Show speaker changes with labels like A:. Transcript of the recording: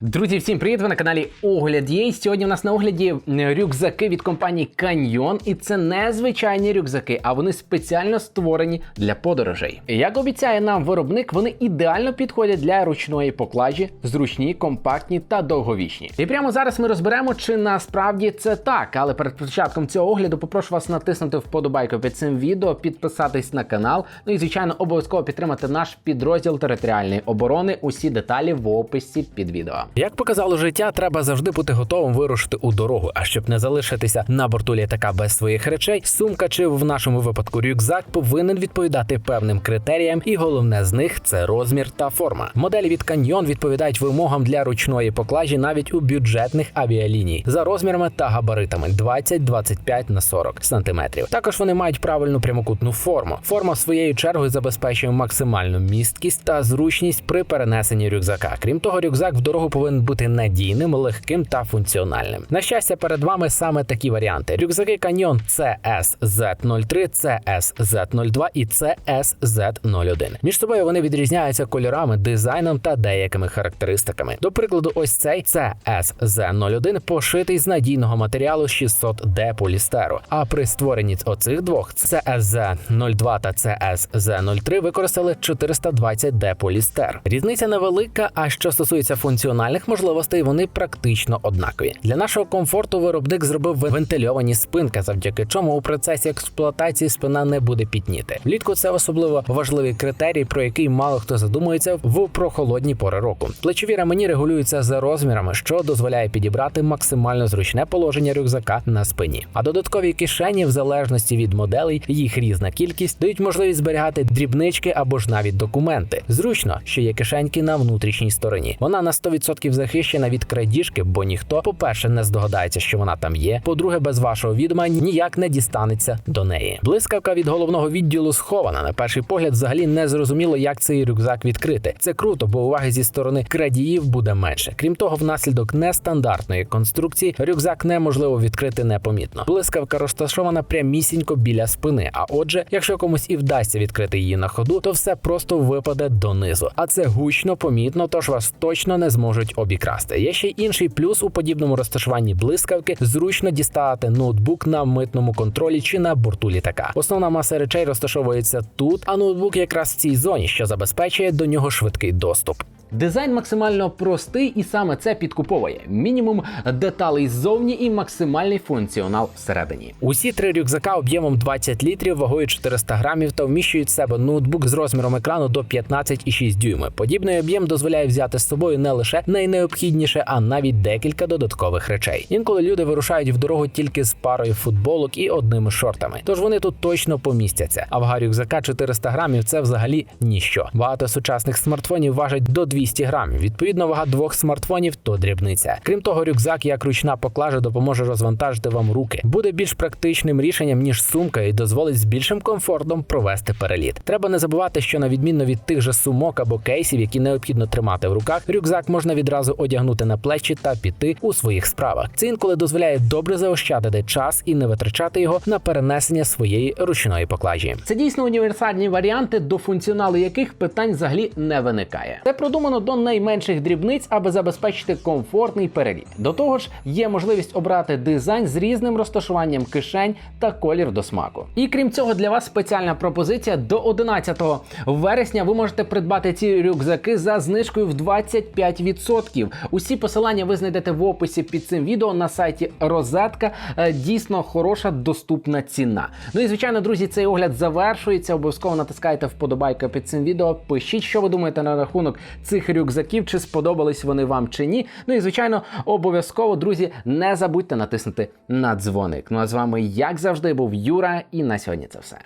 A: Друзі, всім привіт! Ви на каналі Огляд є. Сьогодні у нас на огляді е, рюкзаки від компанії Canyon. І це не звичайні рюкзаки, а вони спеціально створені для подорожей. Як обіцяє нам виробник, вони ідеально підходять для ручної поклажі, зручні, компактні та довговічні. І прямо зараз ми розберемо, чи насправді це так. Але перед початком цього огляду попрошу вас натиснути вподобайку під цим відео, підписатись на канал. Ну і звичайно, обов'язково підтримати наш підрозділ територіальної оборони. Усі деталі в описі під відео. Як показало життя, треба завжди бути готовим вирушити у дорогу. А щоб не залишитися на борту літака без своїх речей, сумка чи в нашому випадку рюкзак повинен відповідати певним критеріям, і головне з них це розмір та форма. Моделі від Canyon відповідають вимогам для ручної поклажі навіть у бюджетних авіаліній за розмірами та габаритами 20-25 на 40 сантиметрів. Також вони мають правильну прямокутну форму. Форма своєю чергою забезпечує максимальну місткість та зручність при перенесенні рюкзака. Крім того, рюкзак в дорогу повинен бути надійним, легким та функціональним. На щастя, перед вами саме такі варіанти: рюкзаки Canyon CSZ03, CSZ02 і CSZ01. Між собою вони відрізняються кольорами, дизайном та деякими характеристиками. До прикладу, ось цей CSZ01 пошитий з надійного матеріалу 600D полістеру. А при створенні оцих двох CSZ02 та CSZ03 використали 420D полістер. Різниця невелика. А що стосується функціональних можливостей, вони практично однакові. Для нашого комфорту виробник зробив вентильовані спинки, завдяки чому у процесі експлуатації спина не буде пітніти. Влітку це особливо важливий критерій, про який мало хто задумується в прохолодні пори року. Плечові ремені регулюються за розмірами, що дозволяє підібрати максимально зручне положення рюкзака на спині. А додаткові кишені, в залежності від моделей, їх різна кількість, дають можливість зберігати дрібнички або ж навіть документи. Зручно, що є кишеньки на внутрішній стороні. Вона на 100% захищена від крадіжки, бо ніхто, по-перше, не здогадається, що вона там є. По-друге, без вашого відома ніяк не дістанеться до неї. Блискавка від головного відділу схована. На перший погляд, взагалі не зрозуміло, як цей рюкзак відкрити. Це круто, бо уваги зі сторони крадіїв буде менше. Крім того, внаслідок нестандартної конструкції рюкзак неможливо відкрити непомітно. Блискавка розташована прямісінько біля спини. А отже, якщо комусь і вдасться відкрити її на ходу, то все просто випаде донизу. А це гучно, помітно, тож вас точно не зможуть обікрасти. Є ще й інший плюс у подібному розташуванні блискавки зручно дістати ноутбук на митному контролі чи на борту літака. Основна маса речей розташовується тут, а ноутбук якраз в цій зоні, що забезпечує до нього швидкий доступ. Дизайн максимально простий, і саме це підкуповує. Мінімум деталей ззовні і максимальний функціонал всередині. Усі три рюкзака об'ємом 20 літрів, вагою 400 грамів та вміщують в себе ноутбук з розміром екрану до 15,6 дюйми. Подібний об'єм дозволяє взяти з собою не лише найнеобхідніше, а навіть декілька додаткових речей. Інколи люди вирушають в дорогу тільки з парою футболок і одними шортами. Тож вони тут точно помістяться. А вага рюкзака 400 грамів це взагалі ніщо. Багато сучасних смартфонів важать до 200 грамів. Відповідно, вага двох смартфонів то дрібниця. Крім того, рюкзак як ручна поклажа допоможе розвантажити вам руки. Буде більш практичним рішенням ніж сумка і дозволить з більшим комфортом провести переліт. Треба не забувати, що на відміну від тих же сумок або кейсів, які необхідно тримати в руках, рюкзак можна відразу одягнути на плечі та піти у своїх справах. Це інколи дозволяє добре заощадити час і не витрачати його на перенесення своєї ручної поклажі. Це дійсно універсальні варіанти, до функціоналу яких питань взагалі не виникає. Це продумано до найменших дрібниць, аби забезпечити комфортний переліт. До того ж, є можливість обрати дизайн з різним розташуванням кишень та колір до смаку. І крім цього, для вас спеціальна пропозиція до 11 вересня ви можете придбати ці рюкзаки за знижкою в 25%. Усі посилання ви знайдете в описі під цим відео на сайті Розетка. Е, Дійсно хороша доступна ціна. Ну і звичайно, друзі, цей огляд завершується. Обов'язково натискайте вподобайка під цим відео. Пишіть, що ви думаєте на рахунок цих рюкзаків, чи сподобались вони вам чи ні. Ну і звичайно, обов'язково, друзі, не забудьте натиснути на дзвоник. Ну а з вами, як завжди, був Юра, і на сьогодні це все.